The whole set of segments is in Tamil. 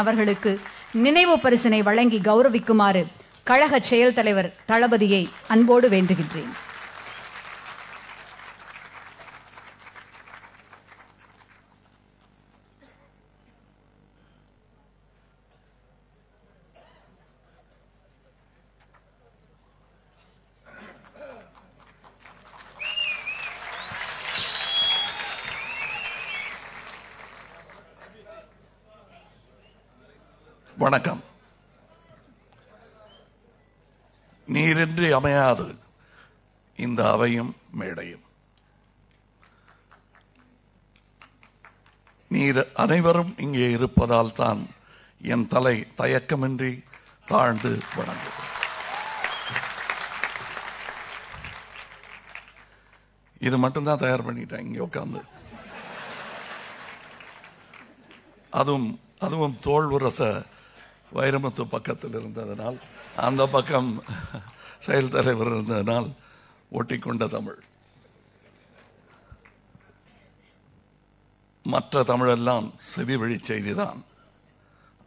சீனிவாசன் அவர்களுக்கு நினைவு பரிசினை வழங்கி கௌரவிக்குமாறு கழக செயல் தலைவர் தளபதியை அன்போடு வேண்டுகின்றேன். வணக்கம். நீரின்றி அமையாது இந்த அவையும் மேடையும். நீர் அனைவரும் இங்கே இருப்பதால் தான் என் தலை தயக்கமின்றி தாழ்ந்து வணங்கும். இது மட்டும்தான் தயார் பண்ணிட்டேன் இங்கே உட்காந்து அதுவும் அதுவும் தோல் உரச வைரமுத்து பக்கத்தில் இருந்ததனால் அந்த பக்கம் செயல் தலைவர் இருந்ததனால் ஒட்டிக்கொண்ட தமிழ். மற்ற தமிழெல்லாம் செவி வழி செய்திதான்.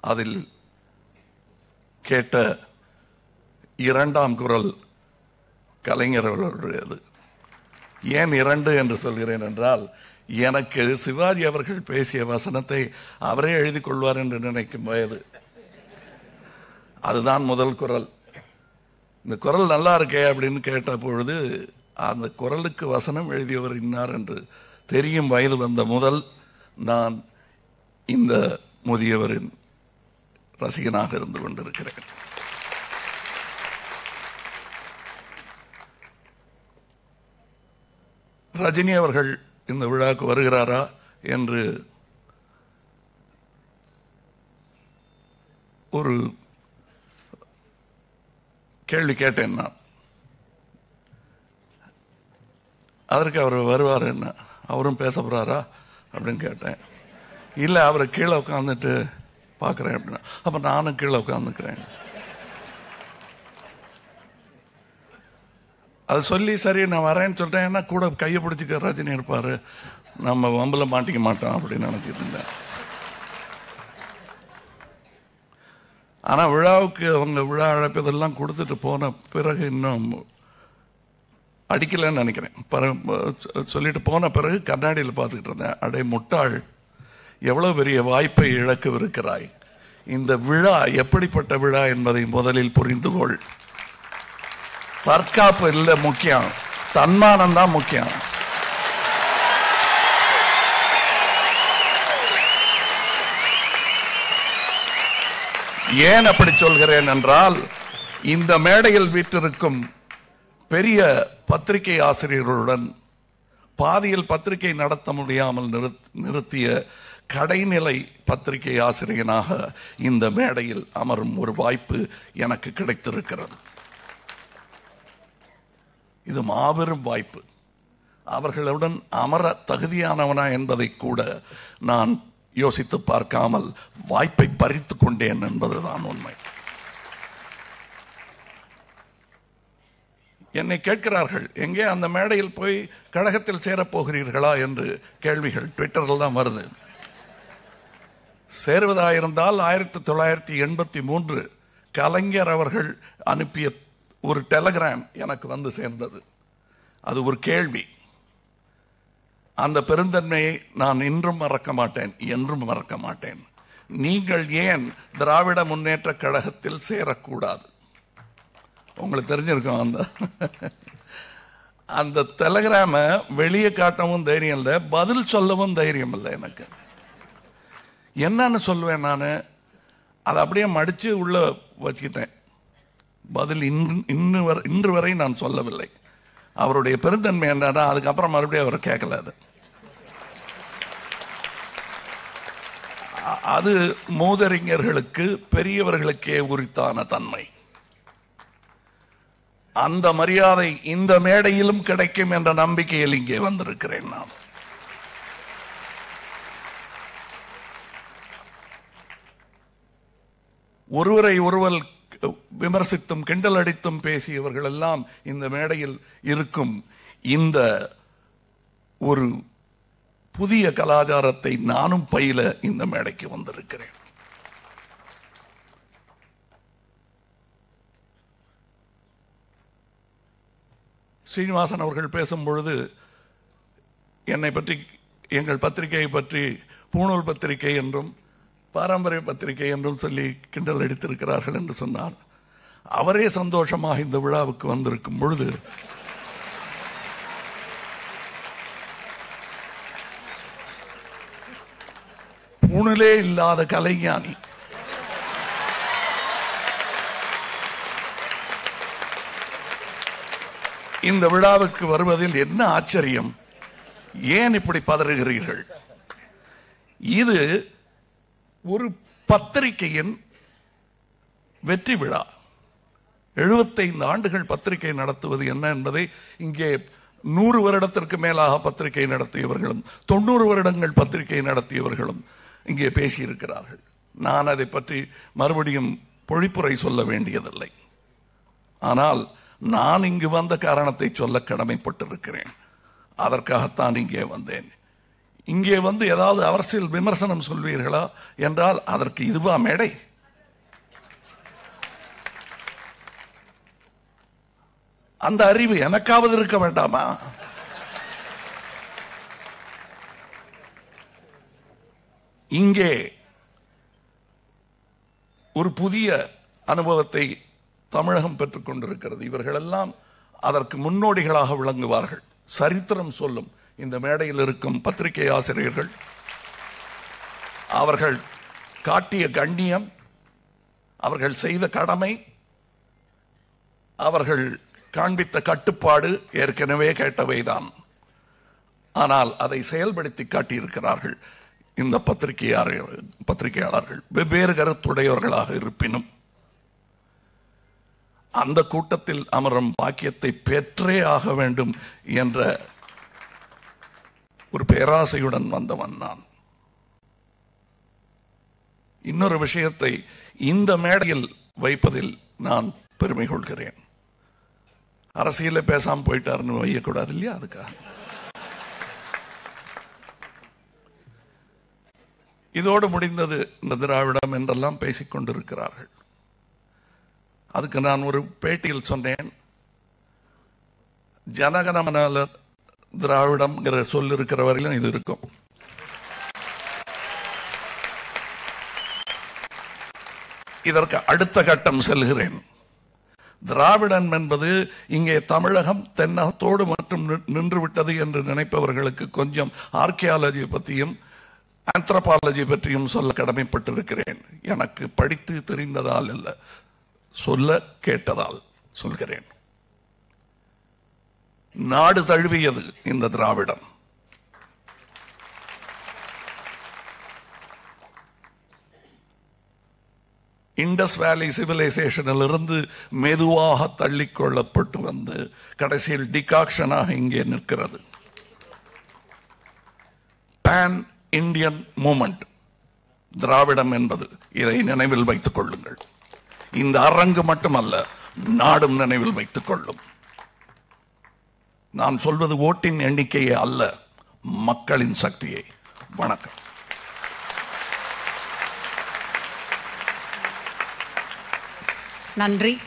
அதில் கேட்ட இரண்டாம் குரல் கலைஞர்களுடையது. ஏன் இரண்டு என்று சொல்கிறேன் என்றால் எனக்கு சிவாஜி அவர்கள் பேசிய வசனத்தை அவரே எழுதி கொள்வார் என்று நினைக்கும் வயது. அதுதான் முதல் குரல். இந்த குரல் நல்லா இருக்கே அப்படின்னு கேட்ட பொழுது அந்த குரலுக்கு வசனம் எழுதியவர் இன்னார் என்று தெரியும் வயது வந்த முதல் நான் இந்த முதியவரின் ரசிகனாக இருந்து கொண்டிருக்கிறேன். ரஜினி அவர்கள் இந்த விழாவுக்கு வருகிறாரா என்று ஒரு கேள்வி கேட்டேன் நான். அதற்கு அவர் வருவார் என்ன? அவரும் பேச போகிறாரா அப்படின்னு கேட்டேன். இல்லை அவரை கீழே உட்காந்துட்டு பார்க்குறேன் அப்படின்னா. அப்போ நானும் கீழே உட்காந்துக்கிறேன் அது சொல்லி சரி நான் வரேன்னு சொல்லிட்டேன். ஏன்னா கூட கையை பிடிச்சிக்க ரஜினி இருப்பார். நம்ம வம்பில் மாட்டிக்க மாட்டோம் அப்படின்னு நினச்சிட்டு இருந்தேன். ஆனால் விழாவுக்கு அவங்க விழா அழைப்பதெல்லாம் கொடுத்துட்டு போன பிறகு இன்னும் அடிக்கலைன்னு நினைக்கிறேன். பிற- சொல்லிட்டு போன பிறகு கண்ணாடியில் பார்த்துக்கிட்டு இருந்தேன். அடே முட்டாள் எவ்வளோ பெரிய வாய்ப்பை இழக்கவிருக்கிறாய். இந்த விழா எப்படிப்பட்ட விழா என்பதை முதலில் புரிந்து கொள். தற்காப்பு இல்லை முக்கியம். தன்மானம் தான் முக்கியம். ஏன் அப்படி சொல்கிறேன் என்றால் இந்த மேடையில் வீற்றிருக்கும் பெரிய பத்திரிகை ஆசிரியர்களுடன் பாதியில் பத்திரிகை நடத்த முடியாமல் நிறுத்- நிறுத்திய கடைநிலை பத்திரிகை ஆசிரியனாக இந்த மேடையில் அமரும் ஒரு வாய்ப்பு எனக்கு கிடைத்திருக்கிறது. இது மாபெரும் வாய்ப்பு. அவர்களுடன் அமர தகுதியானவனா என்பதை கூட நான் யோசித்து பார்க்காமல் வாய்ப்பை பறித்து கொண்டேன் என்பதுதான் உண்மை. என்னை கேட்கிறார்கள் எங்கே அந்த மேடையில் போய் கழகத்தில் சேரப் போகிறீர்களா? என்று கேள்விகள் ட்விட்டரில் தான் வருது. சேருவதாயிருந்தால் ஆயிரத்தி தொள்ளாயிரத்தி எண்பத்தி மூன்று கலைஞர் அவர்கள் அனுப்பிய ஒரு டெலகிராம் எனக்கு வந்து சேர்ந்தது. அது ஒரு கேள்வி. அந்த பெருந்தன்மையை நான் இன்றும் மறக்க மாட்டேன் என்றும் மறக்க மாட்டேன். நீங்கள் ஏன் திராவிட முன்னேற்ற கழகத்தில் சேரக்கூடாது? உங்களுக்கு தெரிஞ்சிருக்கோம் அந்த அந்த தெலகிராமை வெளியே காட்டவும் தைரியம் இல்லை பதில் சொல்லவும் தைரியம் இல்லை எனக்கு. என்னன்னு சொல்லுவேன் நான் அதை அப்படியே மடித்து உள்ளே வச்சுக்கிட்டேன். பதில் இன்று இன்று வரை இன்று வரை நான் சொல்லவில்லை. அவருடைய பெருந்தன்மை என்னன்னா அதுக்கப்புறம் மறுபடியும் அவர் கேட்கல அது. அது மூதறிஞர்களுக்கு பெரியவர்களுக்கே உரித்தான தன்மை. அந்த மரியாதை இந்த மேடையிலும் கிடைக்கும் என்ற நம்பிக்கையில் இங்கே வந்திருக்கிறேன் நான். ஒருவரை ஒருவர் விமர்சித்தும் கிண்டல் அடித்தும் பேசியவர்கள் எல்லாம் இந்த மேடையில் இருக்கும். இந்த ஒரு புதிய கலாச்சாரத்தை நானும் பயில இந்த மேடைக்கு வந்திருக்கிறேன். ஸ்ரீனிவாசன் அவர்கள் பேசும்பொழுது என்னை பற்றி எங்கள் பத்திரிகையை பற்றி பூணூல் பத்திரிகை என்றும் பாரம்பரிய பத்திரிகை என்றும் சொல்லி கிண்டல் அடித்திருக்கிறார்கள் என்று சொன்னார் அவரே சந்தோஷமாக இந்த விழாவுக்கு வந்திருக்கும் பொழுது புணலே இல்லாத கலைஞானி இந்த விழாவுக்கு வருவதில் என்ன ஆச்சரியம்? ஏன் இப்படி பதறுகிறீர்கள்? இது ஒரு பத்திரிகையின் வெற்றி விழா. எழுபத்தைந்து ஆண்டுகள் பத்திரிகை நடத்துவது என்ன என்பதை இங்கே நூறு வருடத்திற்கு மேலாக பத்திரிகை நடத்தியவர்களும் தொண்ணூறு வருடங்கள் பத்திரிகை நடத்தியவர்களும் இங்கே பேசியிருக்கிறார்கள். நான் அதை பற்றி மறுபடியும் பொழிப்புரை சொல்ல வேண்டியதில்லை. ஆனால் நான் இங்கு வந்த காரணத்தை சொல்ல கடமைப்பட்டிருக்கிறேன். அதற்காகத்தான் இங்கே வந்தேன். இங்கே வந்து ஏதாவது அரசியல் விமர்சனம் சொல்வீர்களா என்றால் அதற்கு இதுவா மேடை. அந்த அறிவு எனக்காவது இருக்க வேண்டாமா? இங்கே ஒரு புதிய அனுபவத்தை தமிழகம் பெற்றுக் கொண்டிருக்கிறது. இவர்களெல்லாம் அதற்கு முன்னோடிகளாக விளங்குவார்கள். சரித்திரம் சொல்லும். இந்த மேடையில் இருக்கும் பத்திரிகை ஆசிரியர்கள் அவர்கள் காட்டிய கண்ணியம் அவர்கள் செய்த கடமை அவர்கள் காண்பித்த கட்டுப்பாடு ஏற்கனவே கேட்டவைதான். ஆனால் அதை செயல்படுத்தி காட்டியிருக்கிறார்கள் இந்த பத்திரிகையாளர் பத்திரிகையாளர்கள். வெவ்வேறு கருத்துடையவர்களாக இருப்பினும் அந்த கூட்டத்தில் அமரும் பாக்கியத்தை பெற்றே ஆக வேண்டும் என்ற ஒரு பேராசையுடன் வந்தவன் நான். இன்னொரு விஷயத்தை இந்த மேடையில் வைப்பதில் நான் பெருமை கொள்கிறேன். அரசியல பேசாம போயிட்டாருன்னு வையக்கூடாது இல்லையா அதுக்காக? இதோடு முடிந்தது இந்த திராவிடம் என்றெல்லாம் பேசிக் கொண்டிருக்கிறார்கள். அதுக்கு நான் ஒரு பேட்டியில் சொன்னேன். ஜனகணமனால திராவிடம்ங்கிற சொல் இருக்கிற வரையிலும் இது இருக்கும். இதற்கு அடுத்த கட்டம் செல்கிறேன். திராவிடன் என்பது இங்கே தமிழகம் தென்னகத்தோடு மற்றும் நின்றுவிட்டது என்று நினைப்பவர்களுக்கு கொஞ்சம் ஆர்கியாலஜி பற்றியும் ஆந்த்ரபாலஜி பற்றியும் சொல்ல கடமைப்பட்டிருக்கிறேன். எனக்கு படித்து தெரிந்ததால் அல்ல சொல்ல கேட்டதால் சொல்கிறேன். நாடு தழுவியது இந்த திராவிடம். இண்டஸ் வேலி சிவிலைசேஷனில் இருந்து மெதுவாக தள்ளிக்கொள்ளப்பட்டு வந்து கடைசியில் டிகாக்ஷனாக இங்கே நிற்கிறது. பேன் இந்தியன் மூமெண்ட் திராவிடம் என்பது இதை நினைவில் வைத்துக் கொள்ளுங்கள். இந்த அரங்கு மட்டுமல்ல நாடும் நினைவில் வைத்துக் கொள்ளும். நான் சொல்வது ஓட்டின் எண்ணிக்கையே அல்ல மக்களின் சக்தியை. வணக்கம். நன்றி.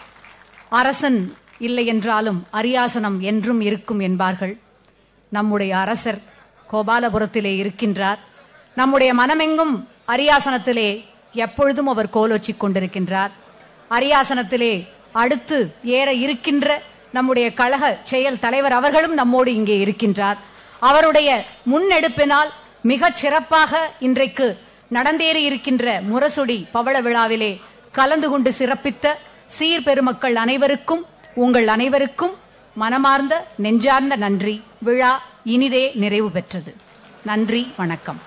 அரசன் இல்லை என்றாலும் அரியாசனம் என்றும் இருக்கும் என்பார்கள். நம்முடைய அரசர் கோபாலபுரத்திலே இருக்கின்றார். நம்முடைய மனமெங்கும் அரியாசனத்திலே எப்பொழுதும் அவர் கோலோச்சிக் கொண்டிருக்கின்றார். அரியாசனத்திலே அடுத்து ஏற இருக்கின்ற நம்முடைய கழக செயல் தலைவர் அவர்களும் நம்மோடு இங்கே இருக்கின்றார். அவருடைய முன்னெடுப்பினால் மிகச் சிறப்பாக இன்றைக்கு நடந்தேறி இருக்கின்ற முரசொடி பவள விழாவிலே கலந்து கொண்டு சிறப்பித்த சீர் பெருமக்கள் அனைவருக்கும் உங்கள் அனைவருக்கும் மனமார்ந்த நெஞ்சார்ந்த நன்றி. விழா இனிதே நிறைவு பெற்றது. நன்றி வணக்கம்.